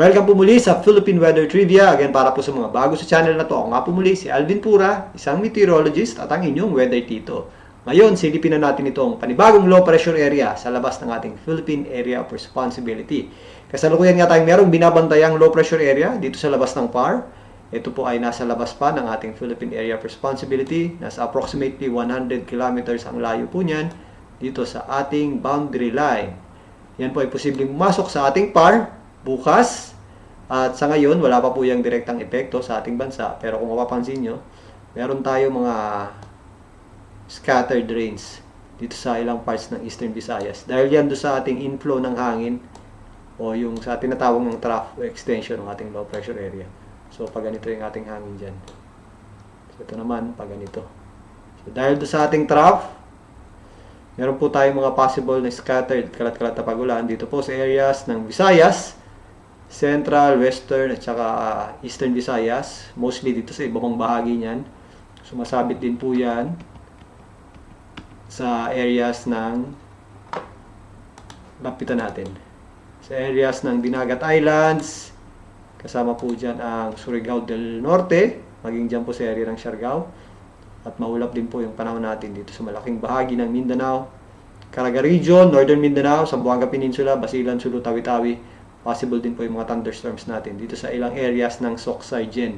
Welcome po muli sa Philippine Weather Trivia. Again, para po sa mga bago sa channel na to, ako nga po muli si Alvin Pura, isang meteorologist at ang inyong weather tito. Ngayon, silipin na natin itong panibagong low pressure area sa labas ng ating Philippine Area of Responsibility. Kasalukuyan nga tayong merong binabantayang low pressure area dito sa labas ng PAR. Ito po ay nasa labas pa ng ating Philippine Area of Responsibility. Nasa approximately 100 kilometers ang layo po niyan dito sa ating boundary line. Yan po ay posibleng pumasok sa ating PAR bukas. At sa ngayon, wala pa po yung direktang epekto sa ating bansa. Pero kung mapapansin nyo, meron tayo mga scattered rains dito sa ilang parts ng Eastern Visayas. Dahil yan doon sa ating inflow ng hangin o yung sa tinatawag ng trough o extension ng ating low pressure area. So, pag ganito yung ating hangin dyan. So, ito naman, pag ganito. So, dahil doon sa ating trough, meron po tayong mga possible na scattered kalat-kalat na pagulan dito po sa areas ng Visayas, Central, Western, at saka ah, Eastern Visayas. Mostly dito sa ibabang bahagi niyan. Sumasabit din po yan sa areas ng lapitan natin. Sa areas ng Dinagat Islands, kasama po dyan ang Surigao del Norte, maging dyan po sa area ng Siargao. At maulap din po yung panahon natin dito sa malaking bahagi ng Mindanao, Caraga Region, Northern Mindanao, Zamboanga Peninsula, Basilan, Sulu, Tawi-Tawi. Possible din po yung mga thunderstorms natin dito sa ilang areas ng Soksay Gen.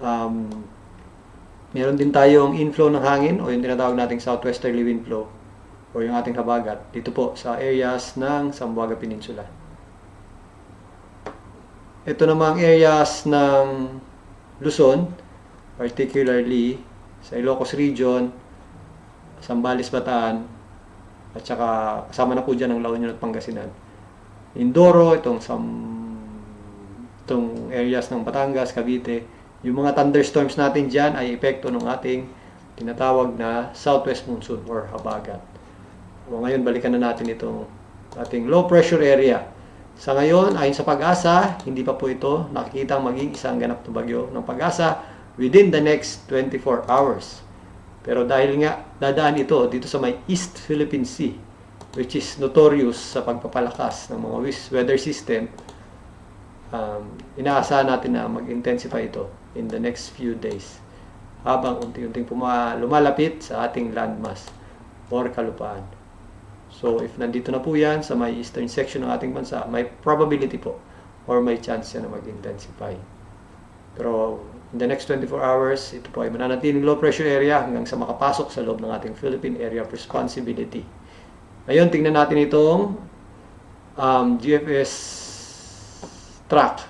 Um, meron din tayong inflow ng hangin o yung tinatawag nating southwesterly wind flow o yung ating habagat dito po sa areas ng Zamboanga Peninsula. Ito namang areas ng Luzon, particularly sa Ilocos Region, Sambales, Bataan, at saka kasama na po dyan ang La Union at Pangasinan. Indoro, itong sam itong areas ng Batangas, Cavite, yung mga thunderstorms natin dyan ay epekto ng ating tinatawag na southwest monsoon or habagat. O ngayon, balikan na natin itong ating low pressure area. Sa ngayon, ayon sa pag-asa, hindi pa po ito nakikita maging isang ganap na bagyo ng pag-asa within the next 24 hours. Pero dahil nga dadaan ito dito sa may East Philippine Sea, which is notorious sa pagpapalakas ng mga weather system, um, inaasahan natin na mag-intensify ito in the next few days habang unti-unting lumalapit sa ating landmass or kalupaan. So, if nandito na po yan sa may eastern section ng ating bansa, may probability po or may chance yan na mag-intensify. Pero in the next 24 hours, ito po ay mananatiling low pressure area hanggang sa makapasok sa loob ng ating Philippine Area of Responsibility. Ngayon, tingnan natin itong um, GFS track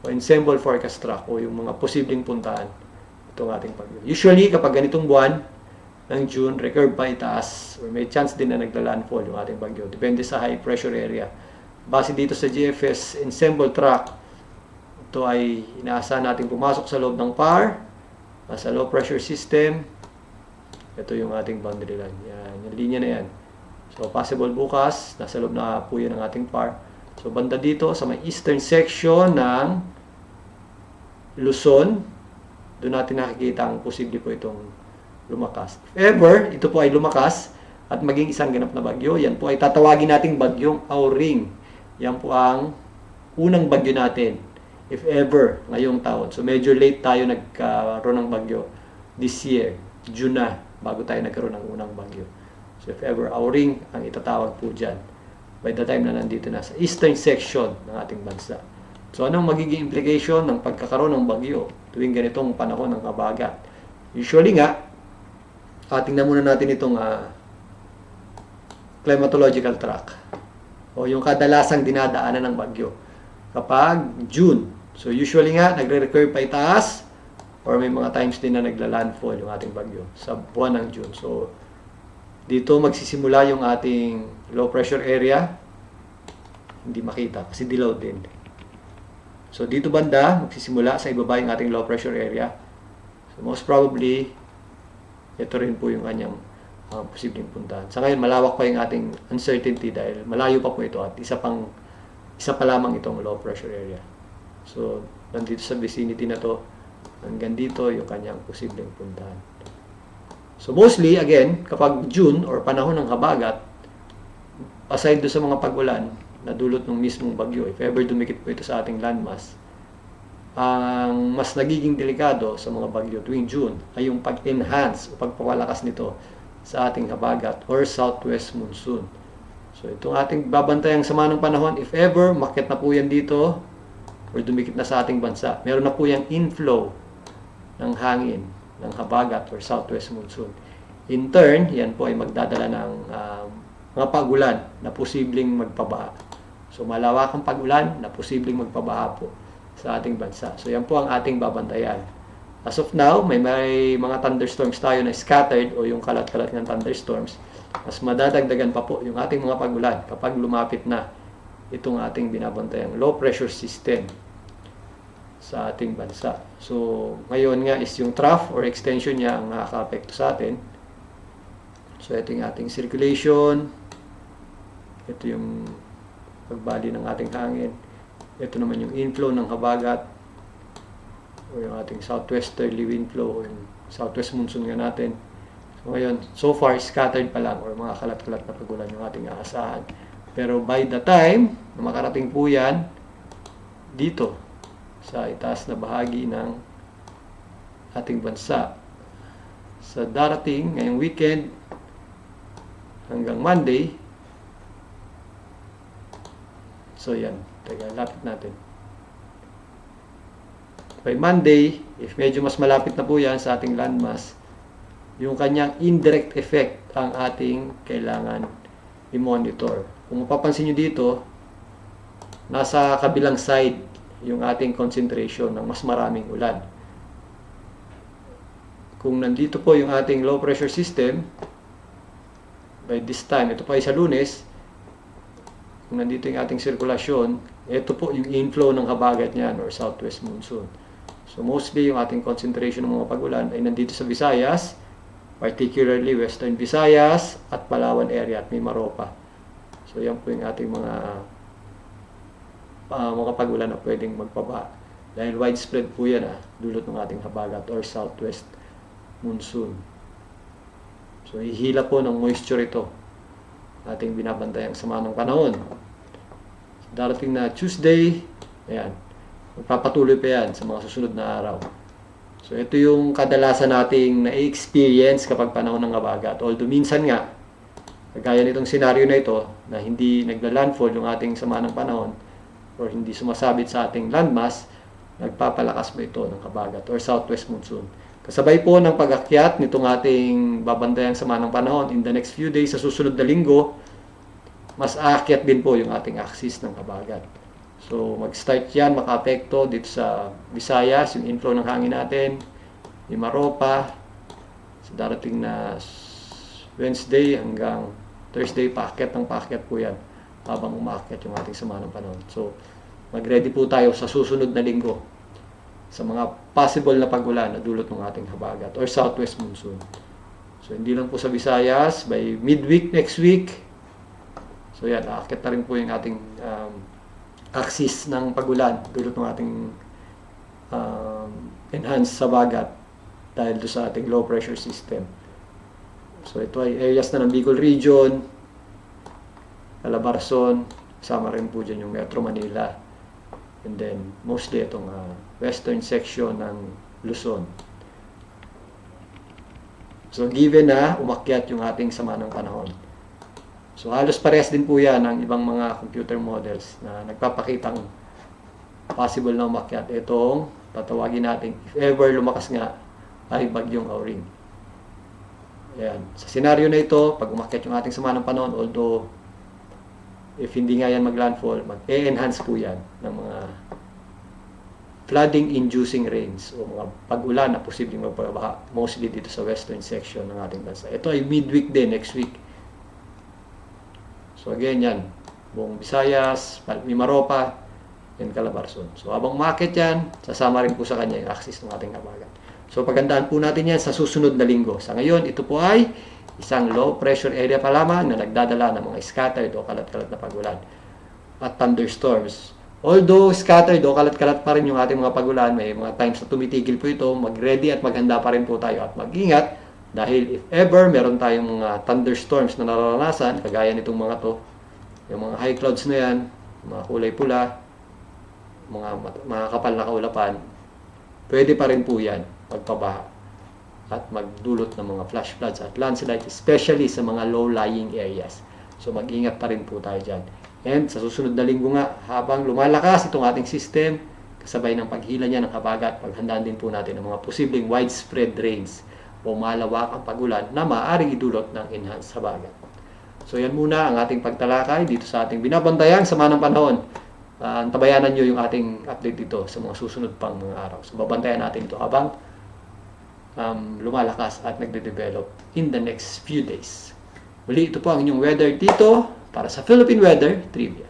o ensemble forecast track o yung mga posibleng puntahan itong ating pagyo. Usually, kapag ganitong buwan ng June, recurve pa itaas or may chance din na nagla-landfall yung ating bagyo. Depende sa high pressure area. Base dito sa GFS ensemble track, ito ay inaasahan natin pumasok sa loob ng PAR, nasa low pressure system. Ito yung ating boundary line. Yan, yung linya na yan. So, possible bukas, nasa loob na po yan ng ating PAR. So, banda dito sa may eastern section ng Luzon, doon natin nakikita ang posible po itong lumakas. If ever, ito po ay lumakas at maging isang ganap na bagyo, yan po ay tatawagin nating bagyong Auring. Yan po ang unang bagyo natin, if ever, ngayong taon. So medyo late tayo nagkaroon ng bagyo this year, June na, bago tayo nagkaroon ng unang bagyo. So if ever, ang itatawag po dyan by the time na nandito na sa eastern section ng ating bansa. So anong magiging implication ng pagkakaroon ng bagyo tuwing ganitong panahon ng kabagat? Usually nga, ah, tingnan muna natin itong ah, climatological track o yung kadalasang dinadaanan ng bagyo kapag June. So usually nga, nagre-recur pa itaas or may mga times din na nagla-landfall yung ating bagyo sa buwan ng June. So dito magsisimula yung ating low pressure area. Hindi makita kasi dilaw din. So dito banda, magsisimula sa ibaba yung ating low pressure area. So most probably, ito rin po yung kanyang uh, posibleng puntahan. Sa ngayon, malawak pa yung ating uncertainty dahil malayo pa po ito at isa pang isa pa lamang itong low pressure area. So, nandito sa vicinity na to, hanggang dito yung kanyang posibleng puntahan. So, mostly, again, kapag June or panahon ng habagat, aside do sa mga pagulan, na dulot ng mismong bagyo, if ever dumikit po ito sa ating landmass, ang mas nagiging delikado sa mga bagyo tuwing June ay yung pag-enhance o pagpapalakas nito sa ating habagat or southwest monsoon. So itong ating babantayang sama ng panahon, if ever makit na po yan dito or dumikit na sa ating bansa, meron na po yung inflow ng hangin ng habagat or southwest monsoon. In turn, yan po ay magdadala ng um, mga pagulan na posibleng magpabaha. So malawakang pagulan na posibleng magpabaha po sa ating bansa. So yan po ang ating babantayan. As of now, may, may mga thunderstorms tayo na scattered o yung kalat-kalat ng thunderstorms. Mas madadagdagan pa po yung ating mga pagulan kapag lumapit na itong ating binabantayang low pressure system sa ating bansa. So, ngayon nga is yung trough or extension niya ang nakaka-apekto sa atin. So, ito yung ating circulation. Ito yung pagbali ng ating hangin. Ito naman yung inflow ng habagat o yung ating southwesterly wind flow o yung southwest monsoon nga natin. So, ngayon, so far, scattered pa lang or mga kalat-kalat na pagulan yung ating aasahan. Pero by the time na makarating po yan, dito, sa itaas na bahagi ng ating bansa. Sa darating ngayong weekend hanggang Monday, so yan, taga lapit natin. By Monday, if medyo mas malapit na po yan sa ating landmass, yung kanyang indirect effect ang ating kailangan i-monitor. Kung mapapansin nyo dito, nasa kabilang side yung ating concentration ng mas maraming ulan. Kung nandito po yung ating low pressure system, by this time, ito pa ay sa lunes, kung nandito yung ating sirkulasyon, ito po yung inflow ng habagat niyan or southwest monsoon. So mostly yung ating concentration ng mga pagulan ay nandito sa Visayas, particularly Western Visayas at Palawan area at Mimaropa. So yan po yung ating mga uh, mga pagulan na pwedeng magpaba. Dahil widespread po yan ah, dulot ng ating habagat or southwest monsoon. So ihila po ng moisture ito ating binabantayang sama ng panahon. Darating na Tuesday, ayan, magpapatuloy pa yan sa mga susunod na araw. So ito yung kadalasan nating na-experience kapag panahon ng habagat. Although minsan nga, kagaya nitong senaryo na ito, na hindi nagla-landfall yung ating sama ng panahon, or hindi sumasabit sa ating landmass, nagpapalakas ba ito ng kabagat or southwest monsoon. Kasabay po ng pag-akyat nitong ating babandayang sama ng panahon in the next few days sa susunod na linggo, mas aakyat din po yung ating axis ng kabagat. So mag-start yan, makaapekto dito sa Visayas, yung inflow ng hangin natin, yung Maropa, sa darating na Wednesday hanggang Thursday, paakyat ng paakyat po yan habang umakyat yung ating sama ng panahon. So, mag-ready po tayo sa susunod na linggo sa mga possible na pagulan na dulot ng ating habagat or southwest monsoon. So, hindi lang po sa Visayas, by midweek next week, so yan, aakyat na rin po yung ating um, axis ng pagulan dulot ng ating um, enhanced sabagat dahil do sa ating low pressure system. So, ito ay areas na ng Bicol region, Calabarzon, kasama rin po dyan yung Metro Manila. And then, mostly itong uh, western section ng Luzon. So, given na umakyat yung ating sama ng panahon. So, halos parehas din po yan ng ibang mga computer models na nagpapakitang possible na umakyat. Itong tatawagin natin, if ever lumakas nga, ay bagyong Auring. Ayan. Sa senaryo na ito, pag umakyat yung ating sama ng panahon, although if hindi nga yan mag-landfall, mag-enhance po yan ng mga flooding-inducing rains o mga pag-ulan na posibleng magpabaha, mostly dito sa western section ng ating bansa. Ito ay midweek din, next week. So again yan, buong Visayas, Mimaropa, and Calabarzon. So habang market yan, sasama rin po sa kanya yung axis ng ating habagat. So pagandaan po natin yan sa susunod na linggo. Sa ngayon, ito po ay isang low pressure area pa lamang na nagdadala ng mga scattered o kalat-kalat na pagulan at thunderstorms. Although scattered o kalat-kalat pa rin yung ating mga pagulan, may mga times na tumitigil po ito, mag-ready at maghanda pa rin po tayo at mag-ingat dahil if ever meron tayong mga thunderstorms na nararanasan, kagaya nitong mga to, Yung mga high clouds na yan, mga kulay pula, mga, mga kapal na kaulapan, pwede pa rin po yan magpabaha at magdulot ng mga flash floods at landslide, especially sa mga low-lying areas. So mag-ingat pa rin po tayo dyan. And sa susunod na linggo nga, habang lumalakas itong ating system, kasabay ng paghila niya ng habagat, paghandaan din po natin ang mga posibleng widespread rains o malawak ang pagulan na maaaring idulot ng enhanced habagat. So yan muna ang ating pagtalakay dito sa ating binabantayan sa manang panahon. Uh, tabayanan nyo yung ating update dito sa mga susunod pang mga araw. So babantayan natin ito habang um, lumalakas at nagde-develop in the next few days. Muli ito po ang inyong weather dito para sa Philippine Weather Trivia.